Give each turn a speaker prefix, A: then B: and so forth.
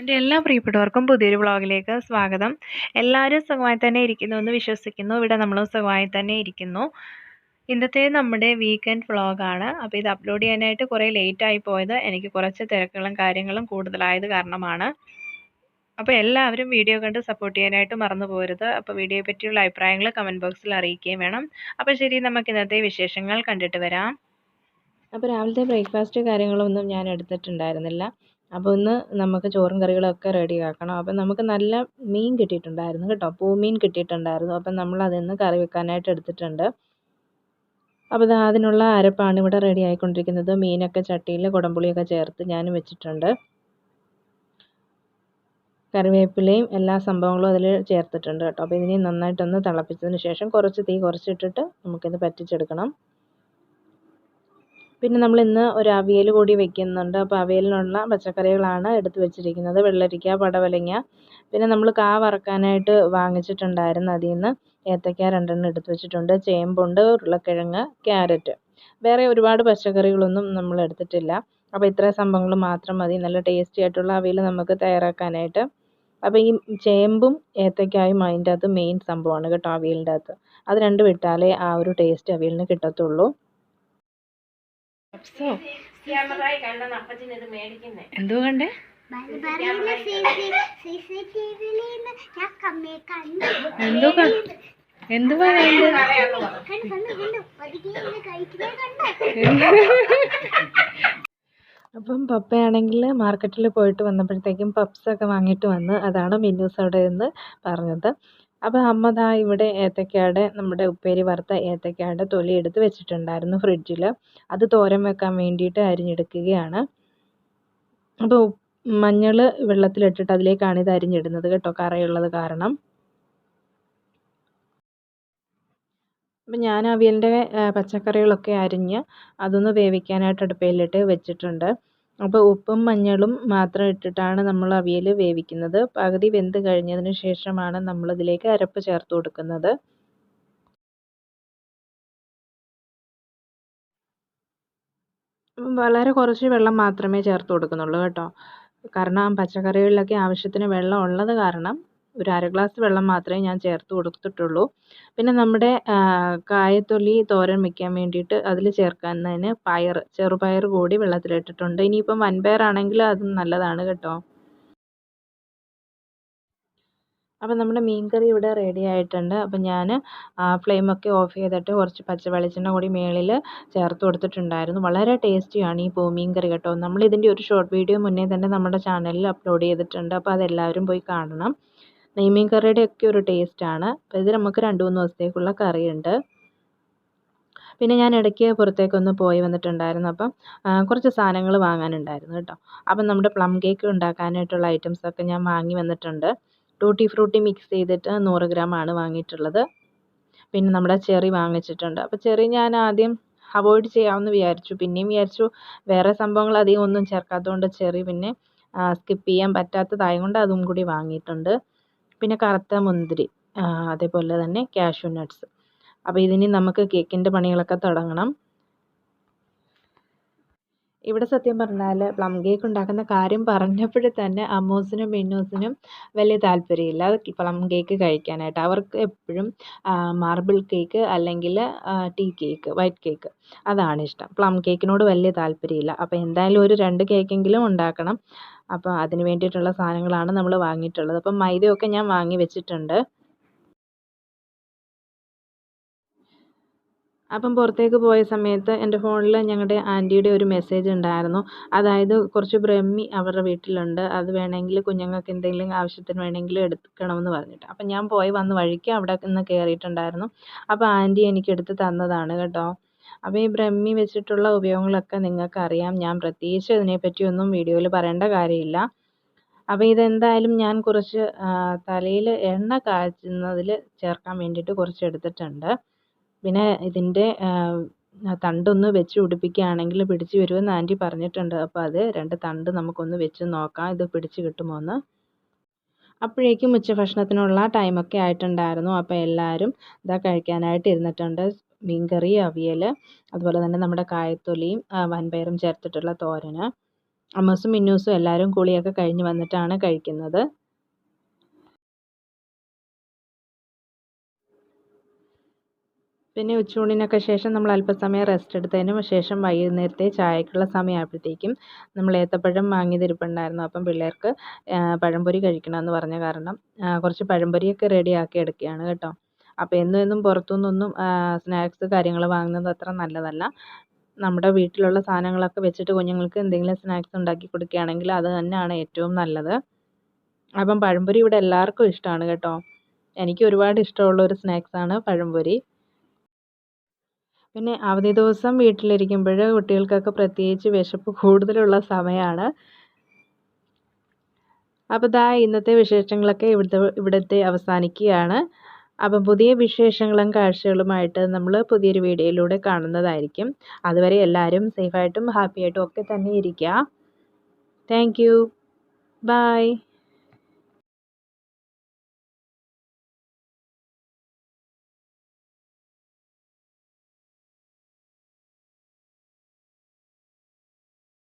A: എന്റെ എല്ലാ പ്രിയപ്പെട്ടവർക്കും പുതിയൊരു വ്ളോഗിലേക്ക് സ്വാഗതം. എല്ലാവരും സുഖമായി തന്നെ ഇരിക്കുന്നു എന്ന് വിശ്വസിക്കുന്നു. ഇവിടെ നമ്മളും സുഖമായി തന്നെ ഇരിക്കുന്നു. ഇന്നത്തെ നമ്മുടെ വീക്കെൻഡ് വ്ളോഗാണ് അപ്പോൾ ഇത് അപ്ലോഡ് ചെയ്യാനായിട്ട് കുറേ ലേറ്റ് ആയി പോയത്. എനിക്ക് കുറച്ച് തിരക്കുകളും കാര്യങ്ങളും കൂടുതലായത് കാരണമാണ്. അപ്പോൾ എല്ലാവരും വീഡിയോ കണ്ട് സപ്പോർട്ട് ചെയ്യാനായിട്ട് മറന്നു പോകരുത് അപ്പോൾ വീഡിയോയെ പറ്റിയുള്ള അഭിപ്രായങ്ങൾ കമന്റ് ബോക്സിൽ അറിയിക്കുകയും വേണം. അപ്പോൾ ശരി നമുക്ക് ഇന്നത്തെ വിശേഷങ്ങൾ കണ്ടിട്ട് വരാം. അപ്പോൾ രാവിലത്തെ ബ്രേക്ക്ഫാസ്റ്റ് കാര്യങ്ങളൊന്നും ഞാൻ എടുത്തിട്ടുണ്ടായിരുന്നില്ല. അപ്പോൾ ഇന്ന് നമുക്ക് ചോറും കറികളൊക്കെ റെഡി ആക്കണം. അപ്പോൾ നമുക്ക് നല്ല മീൻ കിട്ടിയിട്ടുണ്ടായിരുന്നു കേട്ടോ. പൂമീൻ കിട്ടിയിട്ടുണ്ടായിരുന്നു. അപ്പം നമ്മൾ അതിന്ന് കറി വെക്കാനായിട്ട് എടുത്തിട്ടുണ്ട്. അപ്പോൾ അതിനുള്ള അരപ്പാണ് ഇവിടെ റെഡി ആയിക്കൊണ്ടിരിക്കുന്നത്. മീനൊക്കെ ചട്ടിയിൽ കുടംപുളിയൊക്കെ ചേർത്ത് ഞാൻ വെച്ചിട്ടുണ്ട്. കറിവേപ്പിലയും എല്ലാ സംഭവങ്ങളും അതിൽ ചേർത്തിട്ടുണ്ട് കേട്ടോ. അപ്പോൾ ഇതിനെ നന്നായിട്ടൊന്ന് തിളപ്പിച്ചതിന് ശേഷം കുറച്ച് തീ കുറച്ചിട്ടിട്ട് നമുക്കിത് പറ്റിച്ചെടുക്കണം. പിന്നെ നമ്മൾ ഇന്ന് ഒരു അവിയൽ കൂടി വെക്കുന്നുണ്ട്. അപ്പോൾ അവിയലിനുള്ള പച്ചക്കറികളാണ് എടുത്ത് വെച്ചിരിക്കുന്നത്. വെള്ളരിക്ക പടവലങ്ങ. പിന്നെ നമ്മൾ കാ വറക്കാനായിട്ട് വാങ്ങിച്ചിട്ടുണ്ടായിരുന്നു. അതിൽ നിന്ന് ഏത്തക്ക രണ്ടെണ്ണം എടുത്ത് വെച്ചിട്ടുണ്ട്. ചേമ്പുണ്ട് ഉരുളക്കിഴങ്ങ് ക്യാരറ്റ്. വേറെ ഒരുപാട് പച്ചക്കറികളൊന്നും നമ്മൾ എടുത്തിട്ടില്ല. അപ്പോൾ ഇത്രയും സംഭവങ്ങൾ മാത്രം മതി. നല്ല ടേസ്റ്റി ആയിട്ടുള്ള അവിയൽ നമുക്ക് തയ്യാറാക്കാനായിട്ട്. അപ്പോൾ ഈ ചേമ്പും ഏത്തക്കായും അതിന്റെ അകത്ത് മെയിൻ സംഭവമാണ് കേട്ടോ അവിയലിന്റെ അകത്ത്. അത് രണ്ടും ഇട്ടാലേ ആ ഒരു ടേസ്റ്റ് അവിയലിന് കിട്ടത്തുള്ളൂ. എന്തോ കണ്ടേ? എന്തോ എന്തുവാ അപ്പം പപ്പയാണെങ്കിൽ മാർക്കറ്റിൽ പോയിട്ട് വന്നപ്പോഴത്തേക്കും പപ്സൊക്കെ വാങ്ങിയിട്ട് വന്ന് അതാണ് മിന്നൂസ് അവിടെ നിന്ന് പറഞ്ഞത്. അപ്പോൾ അമ്മ ദാ ഇവിടെ ഏത്തക്കയുടെ നമ്മുടെ ഉപ്പേരി വറുത്ത ഏത്തക്കയുടെ തൊലി എടുത്ത് വെച്ചിട്ടുണ്ടായിരുന്നു ഫ്രിഡ്ജിൽ അത് തോരൻ വെക്കാൻ വേണ്ടിയിട്ട് അരിഞ്ഞെടുക്കുകയാണ്. അപ്പോൾ മഞ്ഞൾ വെള്ളത്തിലിട്ടിട്ട് അതിലേക്കാണ് ഇത് അരിഞ്ഞിടുന്നത് കേട്ടോ കറയുള്ളത് കാരണം. അപ്പം ഞാൻ അവിയലിന്റെ പച്ചക്കറികളൊക്കെ അരിഞ്ഞ് അതൊന്ന് വേവിക്കാനായിട്ട് അടുപ്പയിലിട്ട് വെച്ചിട്ടുണ്ട്. അപ്പോൾ ഉപ്പും മഞ്ഞളും മാത്രം ഇട്ടിട്ടാണ് നമ്മൾ അവിയൽ വേവിക്കുന്നത്. പകുതി വെന്ത് കഴിഞ്ഞതിന് ശേഷമാണ് നമ്മൾ ഇതിലേക്ക് അരപ്പ് ചേർത്ത് കൊടുക്കുന്നത്. വളരെ കുറച്ച് വെള്ളം മാത്രമേ ചേർത്ത് കൊടുക്കുന്നുള്ളൂ കേട്ടോ. കാരണം പച്ചക്കറികളിലൊക്കെ ആവശ്യത്തിന് വെള്ളം ഉള്ളത് കാരണം ഒരു അര ഗ്ലാസ് വെള്ളം മാത്രമേ ഞാൻ ചേർത്ത് കൊടുത്തിട്ടുള്ളൂ. പിന്നെ നമ്മുടെ കായത്തൊലി തോരൻ വെക്കാൻ വേണ്ടിയിട്ട് അതിൽ ചേർക്കുന്നതിന് പയർ ചെറുപയർ കൂടി വെള്ളത്തിലിട്ടിട്ടുണ്ട്. ഇനിയിപ്പം വൻപയറാണെങ്കിൽ അതും നല്ലതാണ് കേട്ടോ. അപ്പം നമ്മുടെ മീൻ കറി ഇവിടെ റെഡി ആയിട്ടുണ്ട്. അപ്പം ഞാൻ ഫ്ലെയിമൊക്കെ ഓഫ് ചെയ്തിട്ട് കുറച്ച് പച്ച വെളിച്ചെണ്ണ കൂടി മേളിൽ ചേർത്ത് കൊടുത്തിട്ടുണ്ടായിരുന്നു. വളരെ ടേസ്റ്റിയാണ് ഈ പൂമീൻ കറി കേട്ടോ. നമ്മൾ ഇതിന്റെ ഒരു ഷോർട്ട് വീഡിയോ മുന്നേ തന്നെ നമ്മുടെ ചാനലിൽ അപ്ലോഡ് ചെയ്തിട്ടുണ്ട്. അപ്പോൾ അതെല്ലാവരും പോയി കാണണം. നെയ്മീൻ കറിയുടെ ഒക്കെ ഒരു ടേസ്റ്റാണ് അപ്പോൾ ഇത് നമുക്ക് രണ്ട് മൂന്ന് ദിവസത്തേക്കുള്ള കറിയുണ്ട്. പിന്നെ ഞാൻ ഇടയ്ക്ക് പുറത്തേക്കൊന്ന് പോയി വന്നിട്ടുണ്ടായിരുന്നു. അപ്പം കുറച്ച് സാധനങ്ങൾ വാങ്ങാനുണ്ടായിരുന്നു കേട്ടോ. അപ്പം നമ്മുടെ പ്ലം കേക്ക് ഉണ്ടാക്കാനായിട്ടുള്ള ഐറ്റംസൊക്കെ ഞാൻ വാങ്ങി വന്നിട്ടുണ്ട്. ടൂട്ടി ഫ്രൂട്ടി മിക്സ് ചെയ്തിട്ട് നൂറ് ആണ് വാങ്ങിയിട്ടുള്ളത്. പിന്നെ നമ്മുടെ ചെറി വാങ്ങിച്ചിട്ടുണ്ട്. അപ്പോൾ ചെറി ഞാൻ ആദ്യം അവോയ്ഡ് ചെയ്യാമെന്ന് വിചാരിച്ചു. പിന്നെയും വിചാരിച്ചു വേറെ സംഭവങ്ങൾ അധികം ഒന്നും ചേർക്കാത്തതുകൊണ്ട് ചെറി പിന്നെ സ്കിപ്പ് ചെയ്യാൻ പറ്റാത്തതായതുകൊണ്ട് അതും കൂടി വാങ്ങിയിട്ടുണ്ട്. പിന്നെ കറുത്ത മുന്തിരി അതേപോലെ തന്നെ കാഷ്യൂ നട്ട്സ് അപ്പോൾ ഇതിനി നമുക്ക് കേക്കിന്റെ പണികളൊക്കെ തുടങ്ങണം. ഇവിടെ സത്യം പറഞ്ഞാൽ പ്ലം കേക്ക് ഉണ്ടാക്കുന്ന കാര്യം പറഞ്ഞപ്പോഴേ തന്നെ അമ്മൂസിനും മിന്നൂസിനും വലിയ താല്പര്യമില്ല. പ്ലം കേക്ക് കഴിക്കാനായിട്ട്. അവർക്ക് എപ്പോഴും മാർബിൾ കേക്ക് അല്ലെങ്കിൽ ടീ കേക്ക് വൈറ്റ് കേക്ക് അതാണ് ഇഷ്ടം. പ്ലം കേക്കിനോട് വലിയ താല്പര്യമില്ല. അപ്പോൾ എന്തായാലും ഒരു രണ്ട് കേക്കെങ്കിലും ഉണ്ടാക്കണം. അപ്പോൾ അതിന് വേണ്ടിയിട്ടുള്ള സാധനങ്ങളാണ് നമ്മൾ വാങ്ങിയിട്ടുള്ളത്. അപ്പം മൈദയൊക്കെ ഞാൻ വാങ്ങി വെച്ചിട്ടുണ്ട്. അപ്പം പുറത്തേക്ക് പോയ സമയത്ത് എന്റെ ഫോണിൽ ഞങ്ങളുടെ ആന്റിയുടെ ഒരു മെസ്സേജ് ഉണ്ടായിരുന്നു. അതായത് കുറച്ച് ബ്രഹ്മി അവരുടെ വീട്ടിലുണ്ട്. അത് വേണമെങ്കിൽ കുഞ്ഞുങ്ങൾക്ക് എന്തെങ്കിലും ആവശ്യത്തിന് വേണമെങ്കിൽ എടുക്കണമെന്ന് പറഞ്ഞിട്ട്. അപ്പം ഞാൻ പോയി വന്ന് വഴിക്ക് അവിടെ നിന്ന് കയറിയിട്ടുണ്ടായിരുന്നു അപ്പോൾ ആന്റി എനിക്ക് എടുത്ത് തന്നതാണ് കേട്ടോ. അപ്പോൾ ഈ ബ്രഹ്മി വെച്ചിട്ടുള്ള ഉപയോഗങ്ങളൊക്കെ നിങ്ങൾക്ക് അറിയാം ഞാൻ പ്രത്യേകിച്ച് ഇതിനെപ്പറ്റി ഒന്നും വീഡിയോയിൽ പറയേണ്ട കാര്യമില്ല. അപ്പോൾ ഇതെന്തായാലും ഞാൻ കുറച്ച് തലയിൽ എണ്ണ കാച്ചുന്നതിൽ ചേർക്കാൻ വേണ്ടിയിട്ട് കുറച്ച് എടുത്തിട്ടുണ്ട് പിന്നെ ഇതിന്റെ തണ്ടൊന്ന് വെച്ച് പിടിപ്പിക്കുകയാണെങ്കിൽ പിടിച്ച് വരുമെന്ന് ആന്റി പറഞ്ഞിട്ടുണ്ട്. അപ്പോൾ അത് രണ്ട് തണ്ട് നമുക്കൊന്ന് വെച്ച് നോക്കാം. ഇത് പിടിച്ച് കിട്ടുമോ എന്ന് അപ്പോഴേക്കും ഉച്ചഭക്ഷണത്തിനുള്ള ടൈമൊക്കെ ആയിട്ടുണ്ടായിരുന്നു. അപ്പോൾ എല്ലാവരും ഇതാ കഴിക്കാനായിട്ട് ഇരുന്നിട്ടുണ്ട്. മീൻകറി അവിയൽ അതുപോലെ തന്നെ നമ്മുടെ കായത്തൊലിയും വൻപയറും ചേർത്തിട്ടുള്ള തോരൻ അമ്മസും മിന്നൂസും എല്ലാവരും കുളിയൊക്കെ കഴിഞ്ഞ് വന്നിട്ടാണ് കഴിക്കുന്നത്. പിന്നെ ഉച്ചയൂണിനൊക്കെ ശേഷം നമ്മൾ അല്പസമയം റെസ്റ്റ് എടുത്തതിന് ശേഷം വൈകുന്നേരത്തെ ചായക്കുള്ള സമയമായപ്പോഴത്തേക്കും നമ്മൾ ഏത്തപ്പഴം വാങ്ങി വാങ്ങിയതിരിപ്പുണ്ടായിരുന്നു. അപ്പം പിള്ളേർക്ക് പഴംപൊരി കഴിക്കണമെന്ന് പറഞ്ഞ കാരണം കുറച്ച് പഴംപൊരിയൊക്കെ റെഡിയാക്കി എടുക്കുകയാണ് കേട്ടോ. അപ്പോൾ എന്നും എന്നും പുറത്തുനിന്നൊന്നും സ്നാക്സ് കാര്യങ്ങൾ വാങ്ങുന്നത് അത്ര നല്ലതല്ല. നമ്മുടെ വീട്ടിലുള്ള സാധനങ്ങളൊക്കെ വെച്ചിട്ട് കുഞ്ഞുങ്ങൾക്ക് എന്തെങ്കിലും സ്നാക്സ് ഉണ്ടാക്കി കൊടുക്കുകയാണെങ്കിൽ അത് തന്നെയാണ് ഏറ്റവും നല്ലത്. അപ്പം പഴംപൊരി ഇവിടെ എല്ലാവർക്കും ഇഷ്ടമാണ് കേട്ടോ. എനിക്ക് ഒരുപാട് ഇഷ്ടമുള്ള ഒരു സ്നാക്സാണ് പഴംപൊരി. പിന്നെ അവധി ദിവസം വീട്ടിലിരിക്കുമ്പോൾ കുട്ടികൾക്കൊക്കെ പ്രത്യേകിച്ച് വിശപ്പ് കൂടുതലുള്ള സമയമാണ്. അപ്പോൾ ദാ ഇന്നത്തെ വിശേഷങ്ങളൊക്കെ ഇവിടുത്തെ ഇവിടുത്തെ അവസാനിക്കുകയാണ്. അപ്പം പുതിയ വിശേഷങ്ങളും കാഴ്ചകളുമായിട്ട് നമ്മൾ പുതിയൊരു വീഡിയോയിലൂടെ കാണുന്നതായിരിക്കും. അതുവരെ എല്ലാവരും സേഫായിട്ടും ഹാപ്പിയായിട്ടും ഒക്കെ തന്നെ ഇരിക്കുക. Thank you by